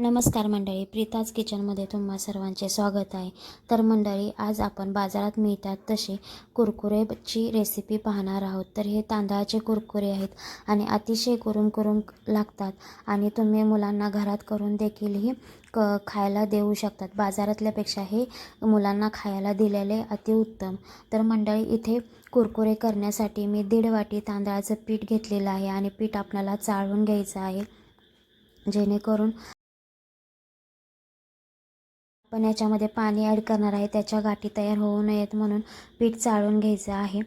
नमस्कार मंडळी प्रीताज किचनमध्ये तुम्हा सर्वांचे स्वागत आहे. तर मंडळी आज आपण बाजारात मिळतात तसे कुरकुरेची रेसिपी पाहणार आहोत. तर हे तांदळाचे कुरकुरे आहेत आणि अतिशय कुरुम कुरुम लागतात आणि तुम्ही मुलांना घरात करून देखीलही क खायला देऊ शकतात. बाजारातल्यापेक्षा हे मुलांना खायला दिलेले अतिउत्तम तर मंडळी इथे कुरकुरे करण्यासाठी मी दीड वाटी तांदळाचं पीठ घेतलेलं आहे आणि पीठ आपल्याला चाळून घ्यायचं आहे. जेणेकरून पण याच्यामध्ये पाणी ॲड करणार आहे. त्याच्या गाठी तयार होऊ नयेत म्हणून पीठ चाळून घ्यायचं आहे.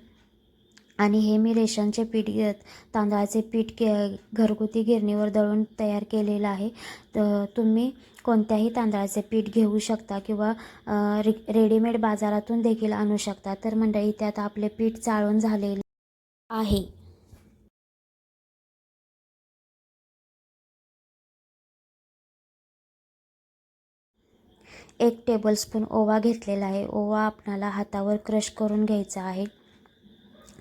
आणि हे मी रेशनचे पीठ तांदळाचे पीठ के घरगुती गिरणीवर दळून तयार केलेलं आहे. तर तुम्ही कोणत्याही तांदळाचे पीठ घेऊ शकता किंवा रे रेडीमेड बाजारातून देखील आणू शकता. तर मंडळी त्यात आपले पीठ चाळून झालेले आहे. एक टेबलस्पून ओवा घेतलेला आहे. ओवा आपणाला हातावर क्रश करून घ्यायचा आहे.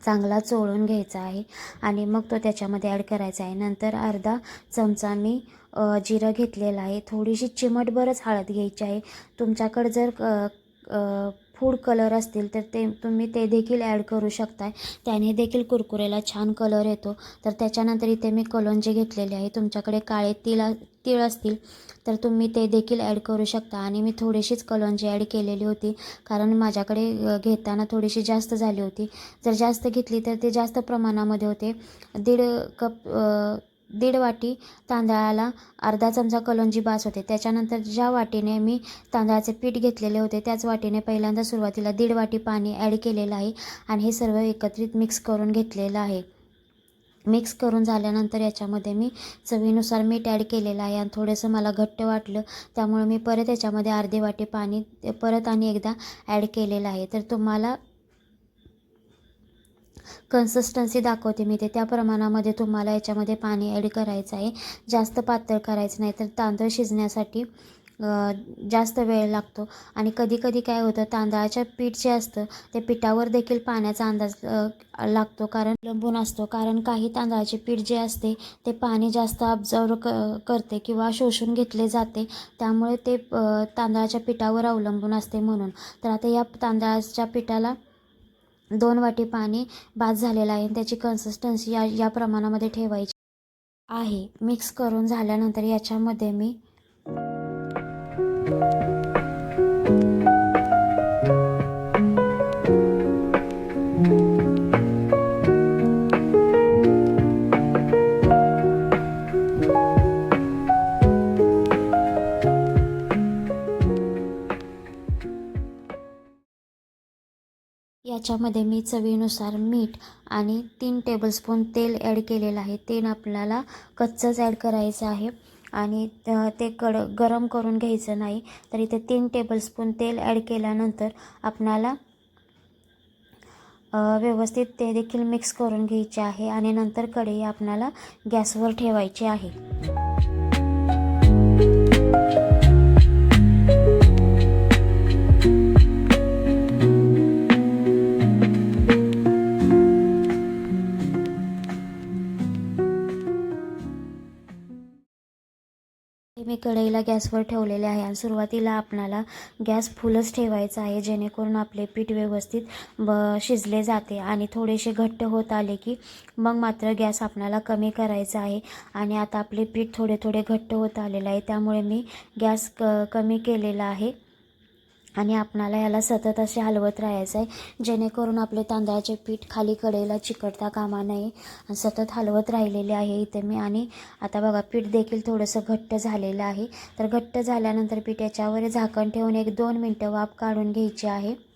चांगला चोळून घ्यायचा आहे. आणि मग तो त्याच्यामध्ये ॲड करायचा आहे. नंतर अर्धा चमचा मी जिरं घेतलेलं आहे. थोडीशी चिमटभरच हळद घ्यायची आहे. तुमच्याकडं जर फूड कलर असतील तर ते तुम्ही ते देखील ॲड करू शकताय. त्याने देखील कुरकुरेला छान कलर येतो. तर त्याच्यानंतर इथे मी कलोंजी घेतलेले आहे. तुमच्याकडे काळे तिळ तीळ असतील तर तुम्ही ते देखील ॲड करू शकता. आणि मी थोडीशीच कलोंजी ॲड केलेली होती. कारण माझ्याकडे घेताना थोडीशी जास्त झाली होती. जर जास्त घेतली तर ते जास्त प्रमाणामध्ये होते. दीड कप दीड वाटी तांदळाला अर्धा चमचा कलोंजी बास होते. त्याच्यानंतर ज्या वाटीने मी तांदळाचे पीठ घेतलेले होते त्याच वाटीने पहिल्यांदा सुरुवातीला दीड वाटी पाणी ॲड केलेलं आहे आणि हे सर्व एकत्रित मिक्स करून घेतलेलं आहे. मिक्स करून झाल्यानंतर याच्यामध्ये मी चवीनुसार मीठ ॲड केलेलं आहे आणि थोडंसं मला घट्ट वाटलं त्यामुळे मी परत याच्यामध्ये अर्धे वाटी पाणी परत आणि एकदा ॲड केलेलं आहे. तर तुम्हाला कन्सिस्टन्सी दाखवते मी ते त्या प्रमाणामध्ये तुम्हाला याच्यामध्ये पाणी ॲड करायचं आहे. जास्त पातळ करायचं नाही तर तांदूळ शिजण्यासाठी जास्त वेळ लागतो. आणि कधी कधी काय होतं तांदळाच्या पीठ जे असतं ते पिठावर देखील पाण्याचा अंदाज लागतो. कारण लंबून असतो. कारण काही तांदळाचे पीठ जे असते ते पाणी जास्त ऑब्झर्व क करते किंवा शोषून घेतले जाते. त्यामुळे ते तांदळाच्या पिठावर अवलंबून असते म्हणून. तर आता या तांदळाच्या पिठाला दोन वाटी पाणी बाद झालेलं आहे. त्याची कन्सिस्टन्सी या या प्रमाणामध्ये ठेवायची आहे. मिक्स करून झाल्यानंतर याच्यामध्ये मी याच्यामध्ये मी चवीनुसार मीठ आणि तीन टेबलस्पून तेल ॲड केलेलं आहे. तेल आपल्याला कच्चंच ॲड करायचं आहे. आणि ते कड गरम करून घ्यायचं नाही. तर इथे तीन टेबलस्पून तेल ॲड केल्यानंतर आपणाला व्यवस्थित ते देखील मिक्स करून घ्यायचे आहे. आणि नंतर कढई आपणाला गॅसवर ठेवायची आहे. मी कढईला गॅसवर ठेवलेले आहे आणि सुरुवातीला आपणाला गॅस फुलच ठेवायचा आहे जेणेकरून आपले पीठ व्यवस्थित ब शिजले जाते आणि थोडेसे घट्ट होत आले की मग मात्र गॅस आपणाला कमी करायचा आहे आणि आता आपले पीठ थोडे थोडे घट्ट होत आलेलं आहे. त्यामुळे मी गॅस क कमी केलेला आहे. आणि आपणाला याला सतत असे हलवत राहायचं आहे. जेणेकरून आपले तांदळाचे पीठ खाली कडेला चिकटता कामा नये. आणि सतत हलवत राहिलेले आहे इथे मी. आणि आता बघा पीठ देखील थोडंसं घट्ट झालेलं आहे. तर घट्ट झाल्यानंतर पीठ याच्यावर झाकण ठेवून एक दोन मिनटं वाफ काढून घ्यायची आहे.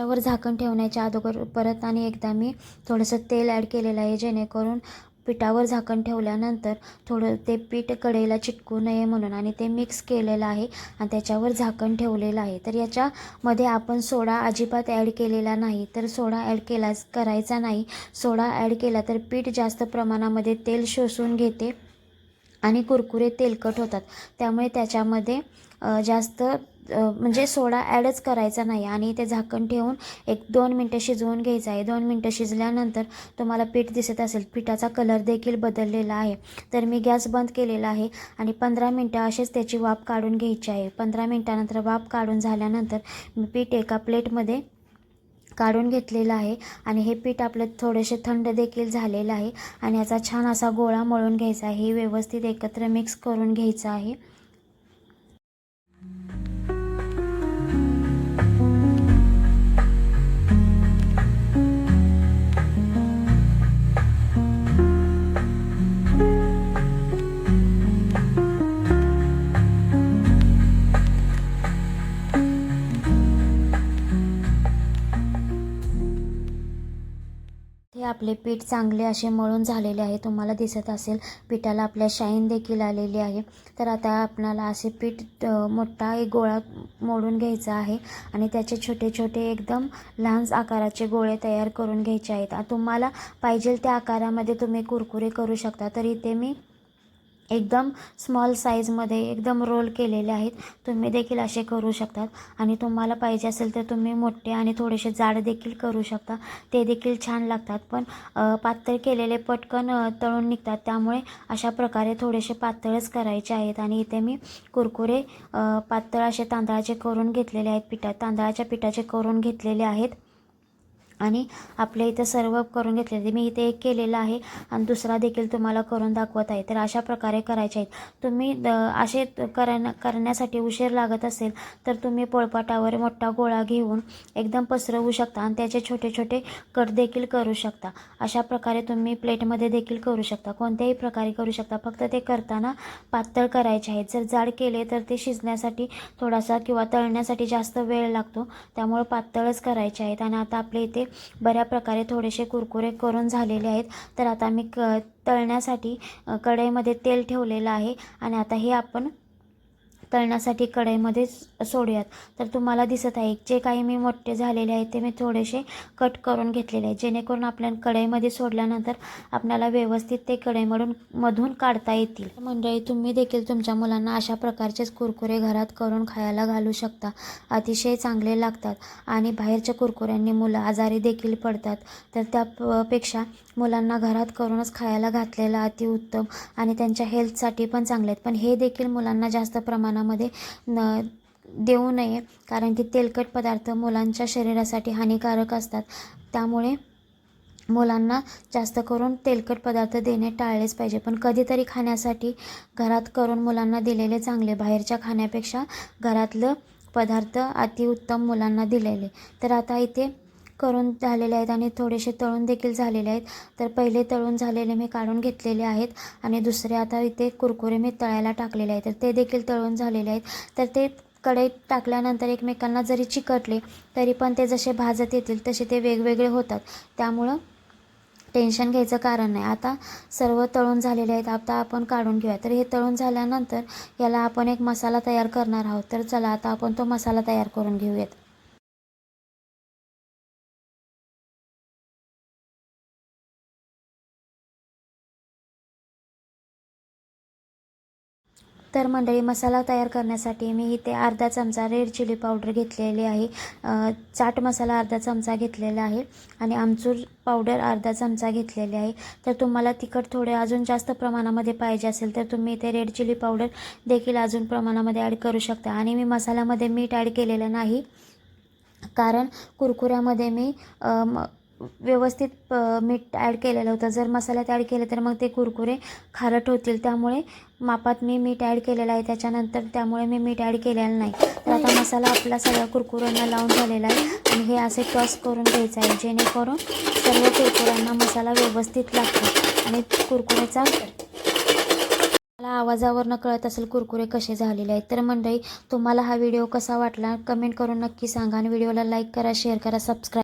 त्याच्यावर झाकण ठेवण्याच्या अगोदर परत आणि एकदा मी थोडंसं तेल ॲड केलेलं आहे जेणेकरून पिठावर झाकण ठेवल्यानंतर थोडं ते पीठ कढईला चिटकू नये म्हणून आणि ते मिक्स केलेलं आहे आणि त्याच्यावर झाकण ठेवलेलं आहे. तर याच्यामध्ये आपण सोडा अजिबात ॲड केलेला नाही. तर सोडा ॲड केला करायचा नाही. सोडा ॲड केला तर पीठ जास्त प्रमाणामध्ये तेल शोषून घेते आणि कुरकुरे तेलकट होतात. त्यामुळे त्याच्यामध्ये जास्त म्हणजे सोडा ॲडच करायचा नाही आणि ते झाकण ठेवून एक दोन मिनटं शिजवून घ्यायचं आहे. दोन मिनटं शिजल्यानंतर तुम्हाला पीठ दिसत असेल पिठाचा कलर देखील बदललेला आहे. तर मी गॅस बंद केलेला आहे आणि पंधरा मिनटं असेच त्याची वाफ काढून घ्यायची आहे. पंधरा मिनटानंतर वाफ काढून झाल्यानंतर मी पीठ एका प्लेटमध्ये काढून घेतलेलं आहे आणि हे पीठ आपलं थोडेसे थंड देखील झालेलं आहे आणि याचा छान असा गोळा मळून घ्यायचा आहे. हे व्यवस्थित एकत्र मिक्स करून घ्यायचं आहे. आपले पीठ चांगले असे मळून झालेले आहे. तुम्हाला दिसत असेल पिठाला आपल्या शाईन देखील आलेली आहे. तर आता आपणाला असे पीठ मोठा एक गोळा मोडून घ्यायचा आहे आणि त्याचे छोटे छोटे एकदम लहान आकाराचे गोळे तयार करून घ्यायचे आहेत. तुम्हाला पाहिजे त्या आकारामध्ये तुम्ही कुरकुरे करू शकता. तर इथे मी एकदम स्मॉल साईजमध्ये एकदम रोल केलेले आहेत. तुम्ही देखील असे करू शकतात आणि तुम्हाला पाहिजे असेल तर तुम्ही मोठे आणि थोडेसे जाड देखील करू शकता. ते देखील छान लागतात. पण पातळ केलेले पटकन तळून निघतात. त्यामुळे अशा प्रकारे थोडेसे पातळच करायचे आहेत. आणि इथे मी कुरकुरे पातळ असे तांदळाचे करून घेतलेले आहेत पिठात तांदळाच्या पिठाचे करून घेतलेले आहेत. आणि आपल्या इथं सर्व करून घेतलेले मी इथे एक केलेलं आहे आणि दुसरा देखील तुम्हाला करून दाखवत आहे. तर अशा प्रकारे करायचे आहेत. तुम्ही द असे करण्या करण्यासाठी उशीर लागत असेल तर तुम्ही पोळपाटावर मोठा गोळा घेऊन एकदम पसरवू शकता आणि त्याचे छोटे छोटे कट देखील करू शकता. अशा प्रकारे तुम्ही प्लेटमध्ये देखील करू शकता. कोणत्याही प्रकारे करू शकता. फक्त ते करताना पातळ करायचे आहेत. जर जाड केले तर ते शिजण्यासाठी थोडासा किंवा तळण्यासाठी जास्त वेळ लागतो. त्यामुळे पातळच करायचे आहेत. आणि आता आपल्या इथे बऱ्या प्रकारे थोडेसे कुरकुरे करून झालेले आहेत. तर आता मी क तळण्यासाठी कढईमध्ये तेल ठेवलेलं आहे आणि आता हे आपण तळण्यासाठी कढईमध्ये सोडूयात. तर तुम्हाला दिसत आहे जे काही मी मोठे झालेले आहे ते मी थोडेसे कट करून घेतलेले आहे. जेणेकरून आपल्या कढईमध्ये सोडल्यानंतर आपल्याला व्यवस्थित ते कढईमधून मधून काढता येतील. मंडळी तुम्ही देखील तुमच्या मुलांना अशा प्रकारचेच कुरकुरे घरात करून खायला घालू शकता. अतिशय चांगले लागतात आणि बाहेरच्या कुरकुऱ्यांनी मुलं आजारी देखील पडतात. तर त्यापेक्षा मुलांना घरात करूनच खायला घातलेलं अतिउत्तम आणि त्यांच्या हेल्थसाठी पण चांगले आहेत. पण हे देखील मुलांना जास्त प्रमाणामध्ये न देऊ नये. कारण की तेलकट पदार्थ मुलांच्या शरीरासाठी हानिकारक असतात. त्यामुळे मुलांना जास्त करून तेलकट पदार्थ देणे टाळलेच पाहिजे. पण कधीतरी खाण्यासाठी घरात करून मुलांना दिलेले चांगले बाहेरच्या खाण्यापेक्षा घरातलं पदार्थ अतिउत्तम मुलांना दिलेले. तर आता इथे करून झालेले आहेत आणि थोडेसे तळून देखील झालेले आहेत. तर पहिले तळून झालेले मी काढून घेतलेले आहेत आणि दुसरे आता इथे कुरकुरे मी तळायला टाकलेले आहेत. तर ते देखील तळून झालेले आहेत. तर ते कढईत टाकल्यानंतर एकमेकांना जरी चिकटले तरी पण ते जसे भाजत येतील तसे ते वेगवेगळे होतात. त्यामुळं टेन्शन घ्यायचं कारण नाही. आता सर्व तळून झालेले आहेत. आता आपण काढून घेऊया. तर हे तळून झाल्यानंतर याला आपण एक मसाला तयार करणार आहोत. तर चला आता आपण तो मसाला तयार करून घेऊयात. तर मंडळी मसाला तयार करण्यासाठी मी इथे अर्धा चमचा रेड चिली पावडर घेतलेली आहे. चाट मसाला अर्धा चमचा घेतलेला आहे आणि आमचूर पावडर अर्धा चमचा घेतलेली आहे. तर तुम्हाला तिखट थोडे अजून जास्त प्रमाणामध्ये पाहिजे असेल तर तुम्ही इथे रेड चिली पावडर देखील अजून प्रमाणामध्ये ॲड करू शकता. आणि मी मसाल्यामध्ये मीठ ॲड केलेलं नाही. कारण कुरकुऱ्यामध्ये मी अ, म- व्यवस्थित मीठ ॲड केलेलं होतं. जर मसाल्यात ॲड केले तर मग ते कुरकुरे खारट होतील. त्यामुळे मापात मी मीठ ॲड केलेलं आहे. त्याच्यानंतर त्यामुळे मी मीठ ॲड केलेलं नाही. तर आता मसाला आपला सगळ्या कुरकुऱ्यांना लावून झालेला आहे. आणि हे असे टॉस करून घ्यायचं आहे. जेणेकरून सर्व कुरकुऱ्यांना मसाला व्यवस्थित लागतो. आणि कुरकुऱ्याचा मला आवाजावरनं कळत असेल कुरकुरे कसे झालेले आहेत. तर मंडळी तुम्हाला हा व्हिडिओ कसा वाटला? कमेंट करून नक्की सांगा. आणि व्हिडिओला लाईक करा शेअर करा सबस्क्राईब